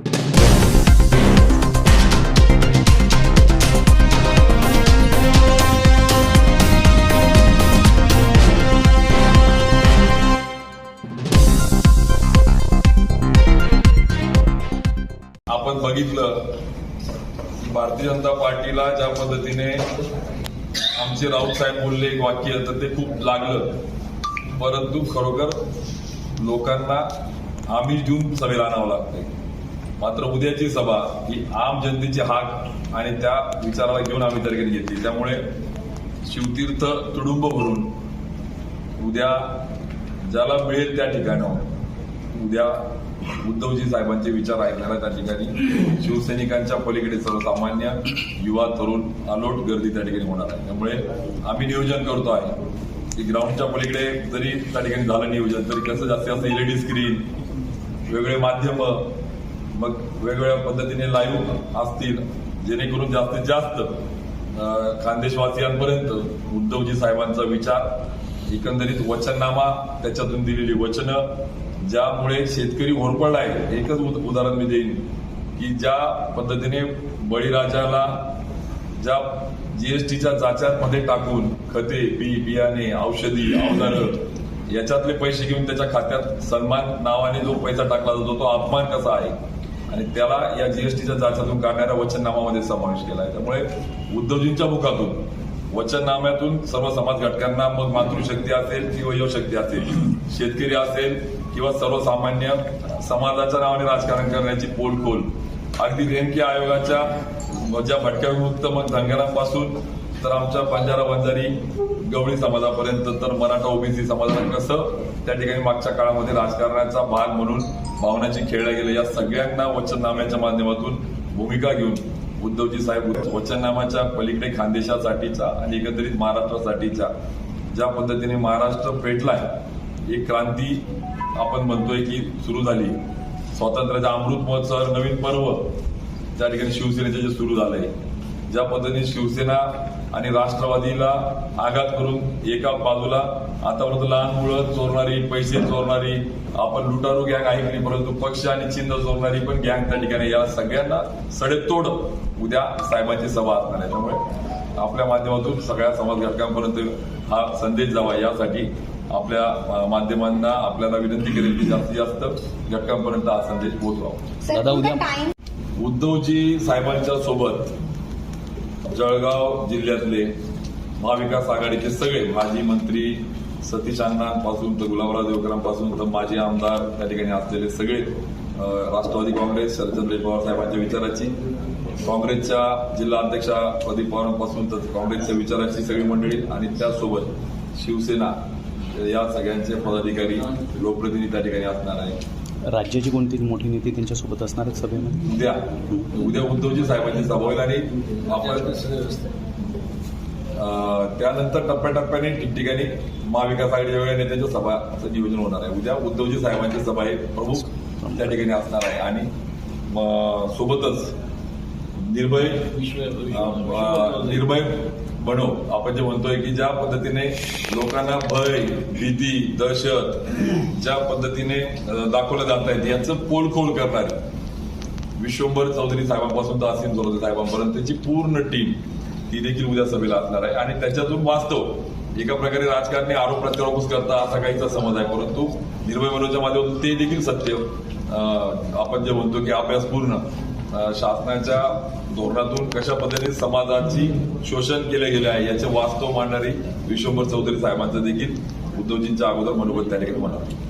आपण बघितलं भारतीय जनता पार्टीला ज्या पद्धतीने आमचे राऊत साहेब बोलले एक वाक्य तर ते खूप लागलं. परंतु खरोखर लोकांना आम्ही देऊन सभेला आणावं लागतंय. मात्र उद्याची सभा ही आम जनतेची हाक आणि त्या विचाराला घेऊन आम्ही त्या घेतली. त्यामुळे शिवतीर्थ तुडुंब भरून उद्या ज्याला मिळेल त्या ठिकाणावर उद्या उद्धवजी साहेबांचे विचार ऐकणारा त्या ठिकाणी शिवसैनिकांच्या पलीकडे सर्वसामान्य युवा तरुण अलोट गर्दी त्या ठिकाणी होणार आहे. त्यामुळे आम्ही नियोजन करतो आहे की ग्राउंडच्या पलीकडे जरी त्या ठिकाणी झालं नियोजन तरी कसं जास्तीत जास्त एलईडी स्क्रीन वेगळे माध्यम मग वेगवेगळ्या पद्धतीने लाईव्ह असतील. जेणेकरून जास्तीत जास्त खानदेशवासियांपर्यंत उद्धवजी साहेबांचा विचार एकंदरीत वचननामा त्याच्यातून दिलेली वचनं ज्यामुळे शेतकरी होरपळला आहे. एकच उद- उदाहरण मी देईन की ज्या पद्धतीने बळीराजाला ज्या जीएसटीच्या जाच्यामध्ये टाकून खते बी बियाणे औषधी अवजारं याच्यातले पैसे घेऊन त्याच्या खात्यात सन्मान नावाने जो पैसा टाकला जातो तो अपमान कसा आहे? आणि त्याला या जीएसटीच्या जाचातून काढणाऱ्या वचननामामध्ये समावेश केला आहे त्यामुळे उद्धवजींच्या मुखातून वचननाम्यातून सर्व समाज घटकांना मग मातृशक्ती असेल किंवा युवशक्ती असेल शेतकरी असेल किंवा सर्वसामान्य समाजाच्या नावाने राजकारण करण्याची पोलखोल अगदी रेणके आयोगाच्या ज्या भटक्या विमुक्त मग धनगरांपासून तर आमच्या पांजारा बंजारी गवळी समाजापर्यंत तर मराठा ओबीसी समाजाला कसं त्या ठिकाणी मागच्या काळामध्ये राजकारणाचा भाग म्हणून भावनाची खेळल्या गेले या सगळ्यांना वचननाम्याच्या माध्यमातून भूमिका घेऊन उद्धवजी साहेब वचननामाच्या पलीकडे खानदेशासाठीचा आणि एकंदरीत महाराष्ट्रासाठीच्या ज्या पद्धतीने महाराष्ट्र पेटलाय एक क्रांती आपण म्हणतोय की सुरू झाली. स्वातंत्र्याचा अमृत महोत्सव नवीन पर्व त्या ठिकाणी शिवसेनेचे जे सुरू झालंय. ज्या पद्धतीने शिवसेना आणि राष्ट्रवादीला आघात करून एका बाजूला आतापर्यंत लहान मुलं चोरणारी पैसे चोरणारी आपण लुटारू गँग ऐकली परंतु पक्ष आणि चिन्ह चोरणारी पण गँग त्या ठिकाणी या सगळ्यांना सडेतोड उद्या साहेबांची सभा असणार आहे. त्यामुळे आपल्या माध्यमातून सगळ्या समाज घटकांपर्यंत हा संदेश जावा. यासाठी आपल्या माध्यमांना आपल्याला विनंती करेल की जास्तीत जास्त घटकांपर्यंत हा संदेश पोहोचवा. दादा, उद्या- उद्धवजी साहेबांच्या सोबत जळगाव जिल्ह्यातले महाविकास आघाडीचे सगळे माजी मंत्री सतीश अण्णांपासून तर गुलाबराव देवकरांपासून तर माजी आमदार त्या ठिकाणी असलेले सगळे राष्ट्रवादी काँग्रेस शरदचंद्र पवार साहेबांच्या विचाराची काँग्रेसच्या जिल्हा अध्यक्षा प्रदीप पवारांपासून तर काँग्रेसच्या विचाराची सगळी मंडळी आणि त्याचसोबत शिवसेना या सगळ्यांचे पदाधिकारी लोकप्रतिनिधी त्या ठिकाणी असणार आहे राज्याची कोणती मोठी नेते त्यांच्यासोबत असणार आहेत सभेमध्ये? उद्या. उद्या उद्धवजी साहेबांची सभा होईल आणि आपण त्यानंतर टप्प्याटप्प्याने ठिकठिकाणी महाविकास आघाडीच्या वेगळ्या नेत्यांच्या सभाचं नियोजन होणार आहे. उद्या उद्धवजी साहेबांची सभा हे प्रमुख त्या ठिकाणी असणार आहे. आणि सोबतच निर्भय निर्भय बनव आपण जे म्हणतोय की ज्या पद्धतीने लोकांना भय भीती दहशत ज्या पद्धतीने दाखवलं जात आहेत याचं पोलखोल करणारी विश्वंभर चौधरी साहेबांपासून तर असीम चौधरी त्याची पूर्ण टीम ती देखील उद्या सभेला असणार आहे. आणि त्याच्यातून वास्तव एका प्रकारे राजकारणी आरोप प्रत्यारोपच करता असा काहीचा समज आहे परंतु निर्भय मनोच्या माध्यमातून ते देखील सत्य अं, आपण जे म्हणतो की अभ्यासपूर्ण शासनाच्या धोरणातून कशा पद्धतीने समाजाची शोषण केले गेले आहे याचे वास्तव मांडणारी विश्वंभर चौधरी साहेबांचं देखील उद्धवजींच्या अगोदर मनोबल त्या ठिकाणी म्हणाले